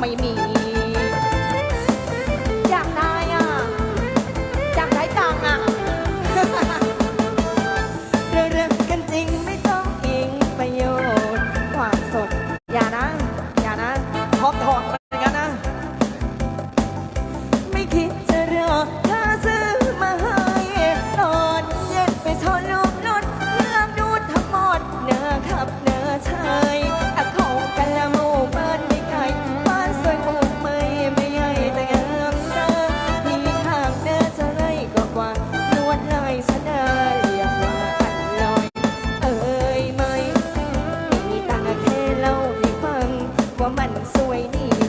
ไม่มี อยากได้อะอยากได้ตังอะ เรื่องกันจริงไม่ต้องอิงประโยชน์ความสด อย่านะ อย่านะทอบทอง So I need.